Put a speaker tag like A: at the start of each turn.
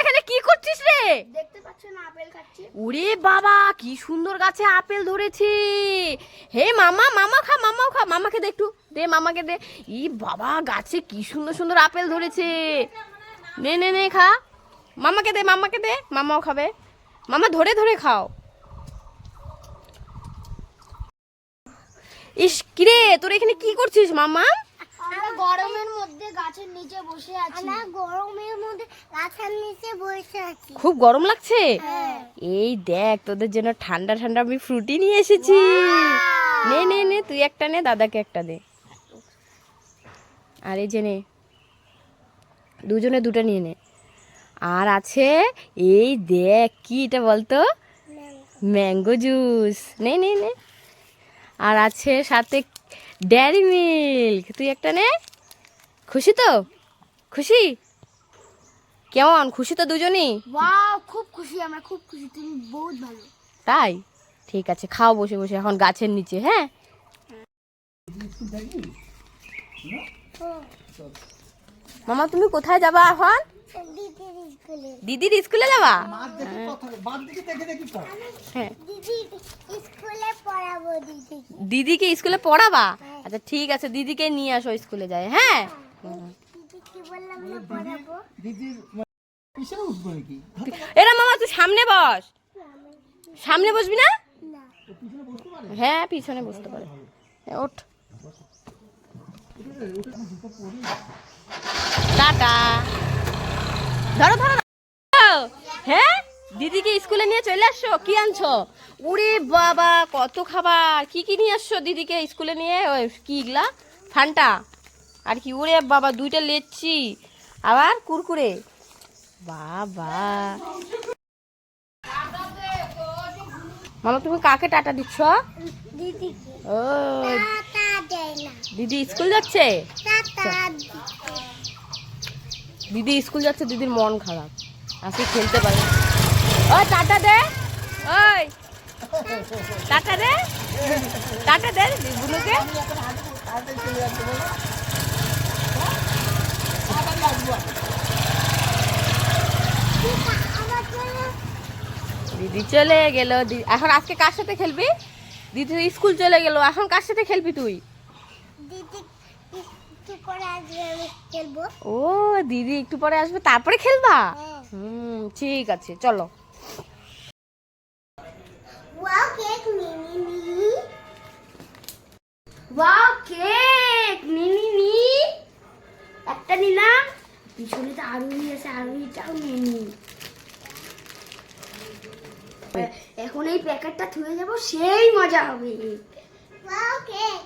A: এখানে কি করছিস রে?
B: দেখতে পাচ্ছ না আপেল খাচ্ছি।
A: ওরে বাবা কি সুন্দর গাছে আপেল ধরেছে। হে মামা মামা খা মামাও খা মামাকে দে একটু। দে মামাকে দে। ই বাবা গাছে কি সুন্দর সুন্দর আপেল ধরেছে। নে নে নে খা। মামাকে দে মামাকে দে মামাও খাবে। মামা ধরে ধরে খাও। ইস কিরে তোর এখানে কি করছিস মামা?
B: গরমের মধ্যে গাছের নিচে বসে আছি।
C: আমরা গরমের মধ্যে গাছের নিচে বসে আছি।
A: খুব গরম লাগছে?
B: হ্যাঁ।
A: এই দেখ তোদের জন্য ঠান্ডা ঠান্ডা আমি ফ্রুটি নিয়ে এসেছি। নে নে নে তুই একটা নে দাদাকে একটা দে। আর এই যে নে দুজনে দুটো নিয়ে নে। আর আছে এই দেখ কি এটা বলতো? ম্যাঙ্গো জুস নে নে নে। আর আছে সাথে ড্যারি মিল্ক তুই একটা নে। খুশি তো? খুশি? কেমন? খুশি তো দুজনই?
B: ওয়াও খুব খুশি আমরা খুব খুশি তুমি বহুত ভালো।
A: তাই? ঠিক আছে খাও বসে বসে এখন গাছের নিচে হ্যাঁ? মামা তুমি কোথায় যাবা এখন?
C: দিদির স্কুলে
A: যাবা হ্যাঁ
C: দিদি স্কুলে পড়াবো দিদি
A: দিদিকে স্কুলে পড়াবা আচ্ছা ঠিক আছে দিদিকে নিয়ে আসো স্কুলে যায় হ্যাঁ এরা মামা তুই সামনে বস সামনে বসবি না
C: না
A: হ্যাঁ পিছনে বসতে পারে হ্যাঁ, ওঠ টাটা ধরো ধরো। হ্যাঁ? দিদিকে স্কুলে নিয়ে চলে আসছো? কি আনছো? ওরে বাবা কত খাবার! কি কি নিয়ে আসছো দিদিকে স্কুলে নিয়ে? ওই কি এগুলা? ফান্টা। আর কি ওরে বাবা দুইটা লেচ্ছি। আবার কুরকুরে। বাবা। মামা তুমি কাকে টাটা দিচ্ছ?
C: দিদি
A: ও। দিদি স্কুল যাচ্ছে?
C: টাটা
A: দিদি স্কুল যাচ্ছে, দিদির মন খারাপ। আজকে খেলতে পারে ও টাটা দে। ওই। টাটা দে। টাটা দে বুনুকে। দিদি চলে গেল। এখন আজকে কার সাথে খেলবি? দিদি স্কুল চলে গেল। এখন কার সাথে খেলবি তুই?
C: দিদি একটু করে আসবে আমি খেলব।
A: ও দিদি একটু পরে আসবে তারপরে খেলবা?
C: হ্যাঁ।
A: হুম ঠিক আছে চলো।
C: Wow cake Mini Mini
B: wow cake নিনি নি একটা নিলাম। পিছনে তো আরও আছে আরোটাও নিয়ে নি এখন এই প্যাকেটটা থুয়ে যাব সেই মজা হবে।
C: Wow cake